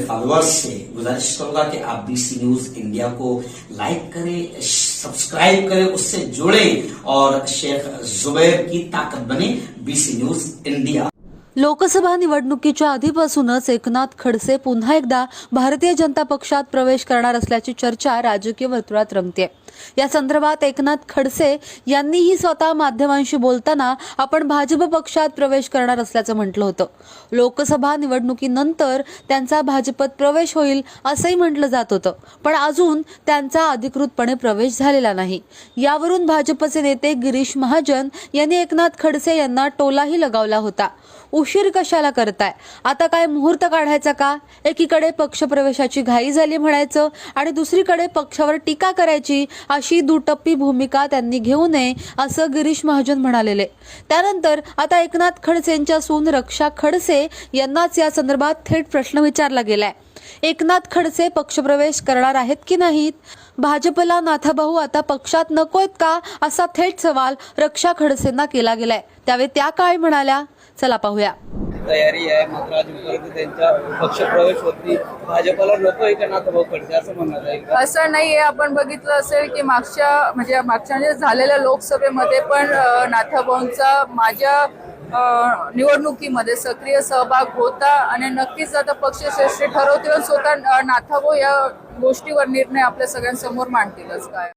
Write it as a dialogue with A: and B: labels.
A: मेरे फॉलोअर्स से गुजारिश करूँगा कि आप बीसी न्यूज़ इंडिया को लाइक करें सब्सक्राइब करें, उससे जुड़े और शेख जुबैर की ताकत बने बीसी न्यूज़ इंडिया
B: लोकसभा निवडणुकीच्या आधीपासूनच एकनाथ खडसे पुन्हा एकदा भारतीय जनता पक्षात प्रवेश करणार असल्याची चर्चा राजकीय वर्तुळात रंगते या संदर्भात एकनाथ खडसे यांनीही स्वतः माध्यमांशी बोलताना आपण भाजप पक्षात प्रवेश करणार असल्याचं म्हटलं होतं. लोकसभा निवडणुकीनंतर त्यांचा भाजपत प्रवेश होईल असंही म्हटलं जात होतं. पण अजून त्यांचा अधिकृतपणे प्रवेश झालेला नाही. यावरून भाजपचे नेते गिरीश महाजन यांनी एकनाथ खडसे यांना टोलाही लगावला होता. उशीर कशाला करताय? आता काय मुहूर्त काढायचा का? एकीकडे पक्षप्रवेशाची घाई झाली म्हणायचं आणि दुसरीकडे पक्षावर टीका करायची अशी दुटप्पी भूमिका त्यांनी घेऊ नये असं गिरीश महाजन म्हणालेले. त्यानंतर आता एकनाथ खडसेंच्या सून रक्षा खडसे यांनाच या संदर्भात थेट प्रश्न विचारला गेलाय. एकनाथ खडसे पक्षप्रवेश करणार आहेत की नाहीत? भाजपला नाथाभाऊ आता पक्षात नकोत का? असा थेट सवाल रक्षा खडसेंना केला गेलाय. त्यावेळी त्या काय म्हणाल्या? चला पाहूया.
C: तयारी आहे मात्र अजूनपर्यंत त्यांचा पक्षप्रवेश होत नाही भाजपला नको आहे का नाथभाऊ खडसे? असं म्हणण्यात आहे. का
D: असं नाहीये. आपण बघितलं असेल की मागच्या म्हणजे मागच्या म्हणजे झालेल्या लोकसभेमध्ये पण अ, नाथाभाऊंचा माझ्या निवडणुकीमध्ये सक्रिय सहभाग होता आणि नक्कीच आता पक्षश्रेष्ठी ठरवतील स्वतः नाथावो या गोष्टीवर निर्णय आपल्या सगळ्यांसमोर मांडतीलच. काय?